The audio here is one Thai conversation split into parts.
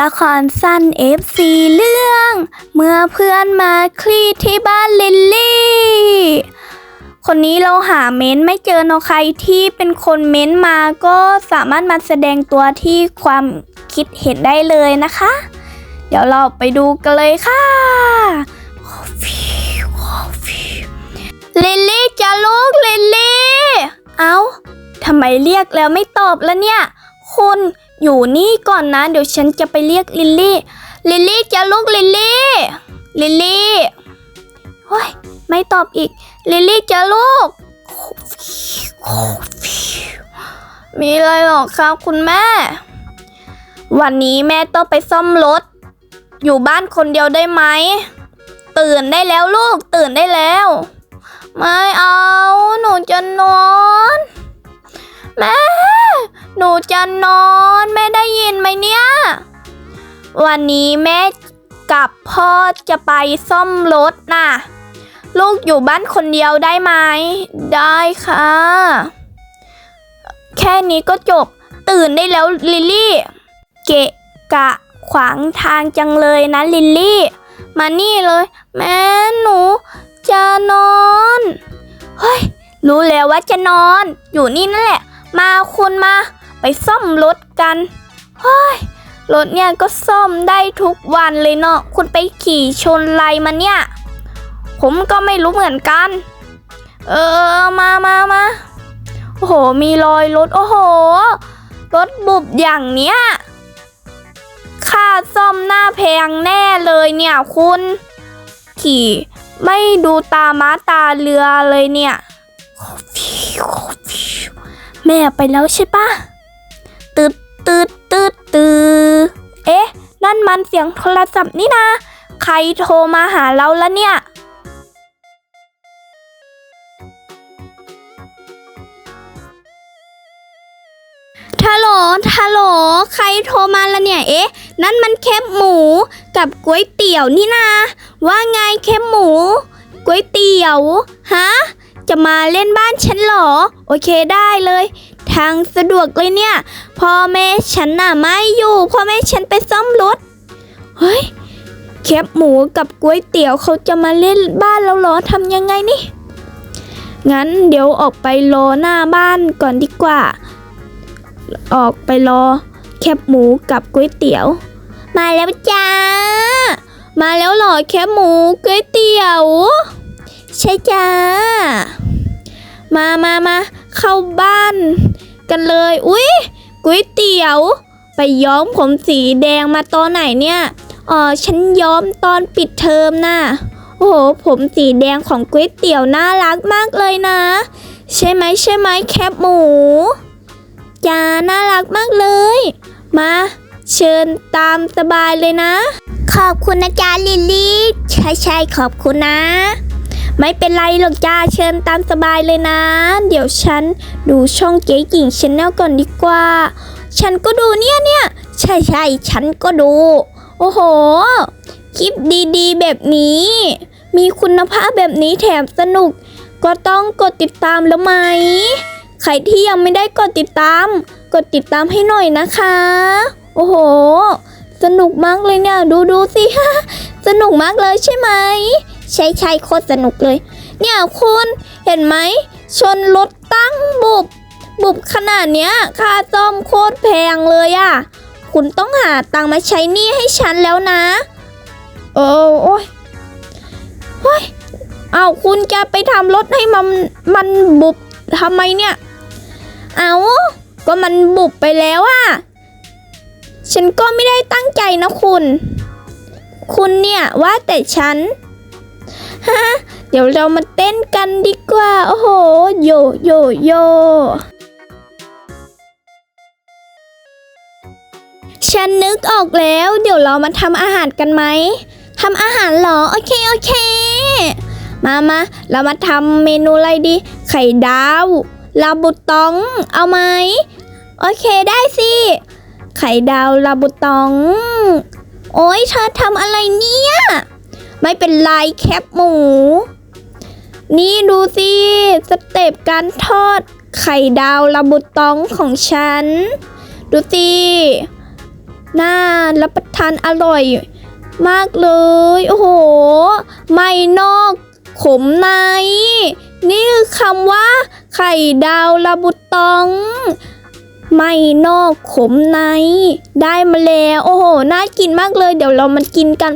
ละครสั้น FC เรื่อง เมื่อเพื่อนมาคลี่ที่บ้านลิลลี่ คนนี้เราหาเม้นท์ไม่เจอเนอะใครที่เป็นคนเม้นต์มาก็สามารถมาแสดงตัวที่ความคิดเห็นได้เลยนะคะ เดี๋ยวเราไปดูกันเลยค่ะลิลลี่จะลูกลิลลี่ เอ้าทำไมเรียกแล้วไม่ตอบแล้วเนี่ย คุณ อยู่นี่ก่อนนะ เดี๋ยวฉันจะไปเรียกลิลลี่ ลิลลี่จะลูกลิลลี่ ลิลลี่โอ้ยไม่ตอบอีก ลิลลี่จะลูก มีอะไรหรอครับคุณแม่ วันนี้แม่ต้องไปซ่อมรถ อยู่บ้านคนเดียวได้ไหม ตื่นได้แล้วลูก ตื่นได้แล้ว ไม่เอา หนูจะนอน แม่ หนูจะนอนแม่ได้ยินไหมเนี่ย วันนี้แม่กับพ่อจะไปซ่อมรถน่ะ ลูกอยู่บ้านคนเดียวได้ไหม ได้ค่ะ แค่นี้ก็จบ ตื่นได้แล้วลิลลี่ เกะกะขวางทางจังเลยนะลิลลี่ มานี่เลย แม่หนูจะนอน เฮ้ย รู้แล้วว่าจะนอน อยู่นี่นั่นแหละ มาคุณมา ไปซ่อมรถกันเฮ้ยรถเนี่ยก็ซ่อมได้ทุกวันเลยเนาะคุณไปขี่ชนอะไรมาเนี่ย ผมก็ไม่รู้เหมือนกัน เออมามามาโอ้โห มีรอยรถ โอ้โห รถบุบอย่างเนี้ยค่าซ่อมหน้าแพงแน่เลยเนี่ยคุณ ขี่ไม่ดูตาม้าตาเรือเลยเนี่ย แม่ไปแล้วใช่ปะ ตืดตืดตืดตืดเอ๊ะ นั่นมันเสียงโทรศัพท์นี่นะ ใครโทรมาหาเราแล้วเนี่ยทัลโหลทัลโหล ใครโทรมาละเนี่ย เอ๊ะ นั่นมันแคบหมูกับก๋วยเตี๋ยวนี่นา ว่าไงแคบหมู ก๋วยเตี๋ยว ฮะ จะมาเล่นบ้านฉันเหรอ โอเคได้เลย ทางสะดวกเลยเนี่ย พ่อแม่ฉันน่ะไม่อยู่ พ่อแม่ฉันไปซ่อมรถ เฮ้ยแคบหมูกับก๋วยเตี๋ยวเขาจะมาเล่นบ้านเราเหรอทำยังไงนี่ งั้นเดี๋ยวออกไปรอหน้าบ้านก่อนดีกว่า ออกไปรอ แคบหมูกับก๋วยเตี๋ยว มาแล้วจ้า มาแล้วเหรอแคบหมูก๋วยเตี๋ยว ใช่จ้า มามามาเข้าบ้าน กันเลย อุ๊ยก๋วยเตี๋ยว ไปย้อมผมสีแดงมาตอนไหนเนี่ยอ๋อฉันย้อมตอนปิดเทอมน่ะโอ้โหผมสีแดงของก๋วยเตี๋ยวน่ารักมากเลยนะ ใช่ไหมใช่ไหมแคบหมูจ้าน่ารักมากเลย มาเชิญตามสบายเลยนะ ขอบคุณนะจ๊ะลิลลี่ ใช่ใช่ขอบคุณนะ ไม่เป็นไรหรอกจ้าเชิญตามสบายเลยนะ เดี๋ยวฉันดูช่องเก๋หญิงชแนลก่อนดีกว่า ฉันก็ดูเนี่ยเนี่ยใช่ใช่ฉันก็ดู โอ้โห คลิปดีๆ แบบนี้ มีคุณภาพแบบนี้แถมสนุก ก็ต้องกดติดตามแล้วไหม ใครที่ยังไม่ได้กดติดตาม กดติดตามให้หน่อยนะคะ โอ้โห สนุกมากเลยเนี่ยดูดูสิ สนุกมากเลยใช่ไหมใช่ใช่โคตรสนุกเลย เนี่ยคุณเห็นไหมชนรถตั้งบุบ บุบขนาดเนี้ยค่าซ่อมโคตรแพงเลยอะ่ะ คุณต้องหาตังมาใช้หนี้ให้ฉันแล้วนะเออโอ้ยโอ้ยเอาคุณจะไปทำรถให้มันมันบุบทำไมเนี่ย เอาก็มันบุบไปแล้วอะ ฉันก็ไม่ได้ตั้งใจนะคุณ คุณเนี่ยว่าแต่ฉัน ฮะ เดี๋ยวเรามาเต้นกันดีกว่า โอ้โห โย โย โย ฉันนึกออกแล้ว เดี๋ยวเรามาทำอาหารกันไหม ทำอาหารเหรอ โอเค โอเค มามาเรามาทำเมนูอะไรดี ไข่ดาวลาบุตอง เอาไหม โอเคได้สิ ไข่ดาวลาบุตอง โอ้ยเธอทำอะไรเนี่ย ไม่เป็นไรแคบหมู นี่ดูสิ สเต็ปการทอดไข่ดาวลาบุตองของฉัน ดูสิน่ารับประทานอร่อย มากเลย โอ้โห ไม่นอกขมใน นี่คือคำว่า ไข่ดาวลาบุตอง ไม่นอกขมใน ได้มาแล้ว โอ้โห น่ากินมากเลย เดี๋ยวเรามากินกัน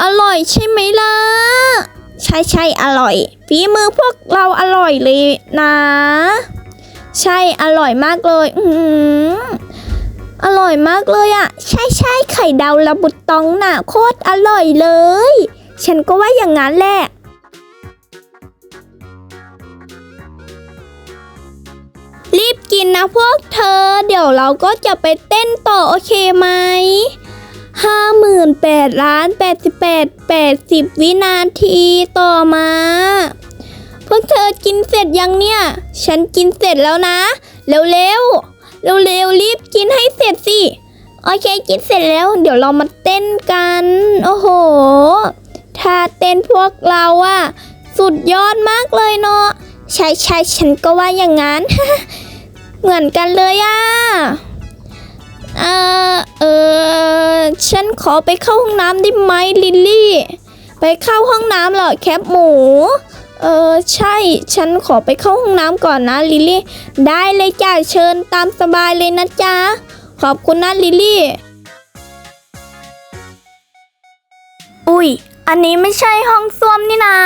อร่อยใช่ไหมล่ะ ใช่ใช่อร่อยฝีมือพวกเราอร่อยเลยนะ ใช่อร่อยมากเลย อืออร่อยมากเลยอะ่ะใช่ใช่ไข่ดาวระบุตองน่ะโคตรอร่อยเลย ฉันก็ว่าอย่างนั้นแหละ กินนะพวกเธอ เดี๋ยวเราก็จะไปเต้นต่อโอเคไหมห้าหมื่นแปดล้านแปดสิบแปดแปดสิบวินาทีต่อมา พวกเธอกินเสร็จยังเนี่ย ฉันกินเสร็จแล้วนะ เร็วๆเร็วๆรีบกินให้เสร็จสิ โอเคกินเสร็จแล้ว เดี๋ยวเรามาเต้นกัน โอ้โหถ้าเต้นพวกเราอะสุดยอดมากเลยเนาะใช่ใช่ฉันก็ว่าอย่างนั้น เหมือนกันเลยอะเออเออฉันขอไปเข้าห้องน้ำได้ไหมลิลลี่ ไปเข้าห้องน้ำเหรอแคปหมูเออใช่ ฉันขอไปเข้าห้องน้ำก่อนนะลิลลี่ ได้เลยจ้าเชิญตามสบายเลยนะจ๊ะ ขอบคุณนะลิลลี่ อุ้ย อันนี้ไม่ใช่ห้องส้วมนี่นา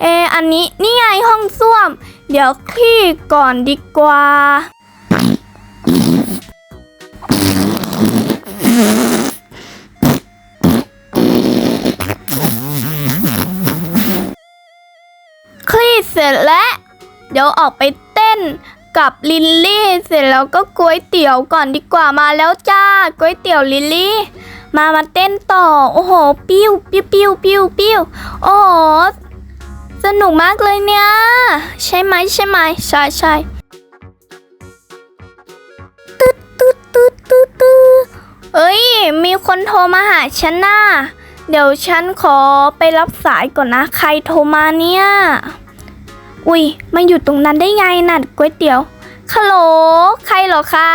เอออันนี้นี่ไงห้องส้วม เดี๋ยวคลี่ก่อนดีกว่า คลี่เสร็จแล้ว เดี๋ยวออกไปเต้นกับลิลลี่ เสร็จแล้วก็ก๋วยเตี๋ยวก่อนดีกว่ามาแล้วจ้าก๋วยเตี๋ยวลิลลี่มามาเต้นต่อ โอ้โห ปิ้วปิ้วปิ้วปิ้วปิ้วโอ้โห สนุกมากเลยเนี่ย ใช่ไหมใช่ไหมใช่ใช่ตึ๊ดตึ๊ดตึ๊ดตึ๊ดตึ๊ดเอ้ย มีคนโทรมาหาฉันน่ะเดี๋ยวฉันขอไปรับสายก่อนนะ ใครโทรมาเนี่ย อุ้ยมาอยู่ตรงนั้นได้ไงน่ะก๋วยเตี๋ยวฮัลโหลใครเหรอคะ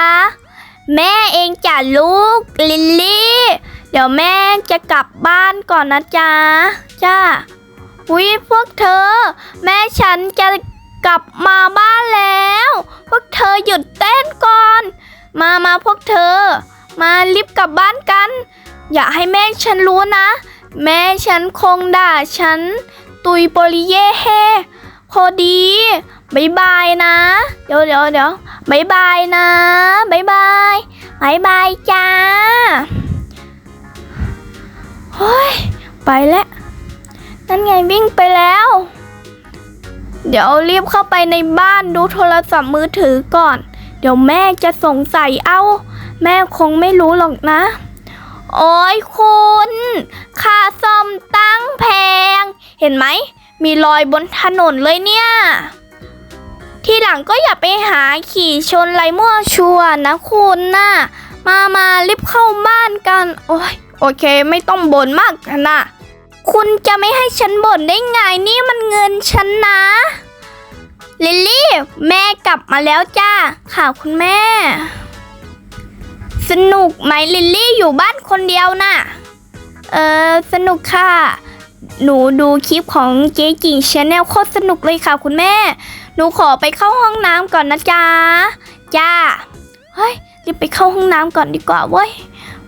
แม่เองจ้ะลูก ลิลลี่ เดี๋ยวแม่จะกลับบ้านก่อนนะจ๊ะจ้า อุ้ยพวกเธอ แม่ฉันจะกลับมาบ้านแล้ว พวกเธอหยุดเต้นก่อน มามาพวกเธอ มารีบกลับบ้านกัน อย่าให้แม่ฉันรู้นะ แม่ฉันคงด่าฉัน ตุยโปริเย่เฮพอดีบายบายนะ เดี๋ยวเดี๋ยวเดี๋ยวบายบายนะบายบายบายบายจ้า นั่นไงวิ่งไปแล้ว เดี๋ยวรีบเข้าไปในบ้านดูโทรศัพท์มือถือก่อน เดี๋ยวแม่จะสงสัยเอาแม่คงไม่รู้หรอกนะ โอ้ยคุณค่าซ่อมตั้งแพง เห็นไหม มีรอยบนถนนเลยเนี่ย ทีหลังก็อย่าไปหาขี่ชนไรมั่วชัวนะคุณน่ะมามารีบเข้าบ้านกัน โอ้ยโอเค ไม่ต้องบ่นมากนะ คุณจะไม่ให้ฉันบ่นได้ไงนี่มันเงินฉันนะ ลิลลี่ แม่กลับมาแล้วจ้า ค่ะคุณแม่ สนุกไหมลิลลี่อยู่บ้านคนเดียวน่ะ เออสนุกค่ะ หนูดูคลิปของเจ๊กิ่งชาแนลโคตรสนุกเลยค่ะคุณแม่ หนูขอไปเข้าห้องน้ำก่อนนะจ๊ะ จ้า เฮ้ยรีบไปเข้าห้องน้ำก่อนดีกว่าเว้ย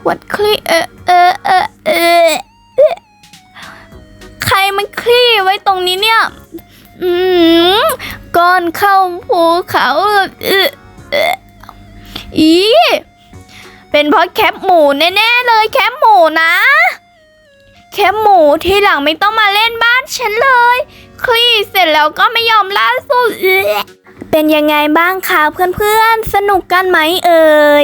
วัดคลี่เออเออเออเออ มันคลี่ไว้ตรงนี้เนี่ย อืมก่อนเข้าภูเขาเออเอออีเป็นเพราะแคปหมูแน่ๆเลยแคปหมูนะ แคปหมูทีหลังไม่ต้องมาเล่นบ้านฉันเลย คลี่เสร็จแล้วก็ไม่ยอมล่าสุด เป็นยังไงบ้างคะเพื่อนๆ สนุกกันไหมเอ่ย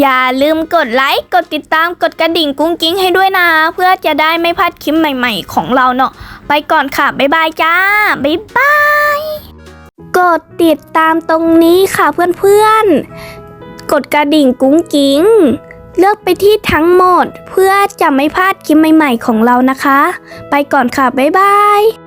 อย่าลืมกดไลค์ กดติดตาม กดกระดิ่งกุ้งกิ้งให้ด้วยนะ เพื่อจะได้ไม่พลาดคลิปใหม่ๆ ของเราเนาะ ไปก่อนค่ะ บ๊ายบายจ้า บ๊ายบาย กดติดตามตรงนี้ค่ะเพื่อนๆ กดกระดิ่งกุ้งกิ้ง เลือกไปที่ทั้งหมด เพื่อจะไม่พลาดคลิปใหม่ๆของเรานะคะ ไปก่อนค่ะ บ๊ายบาย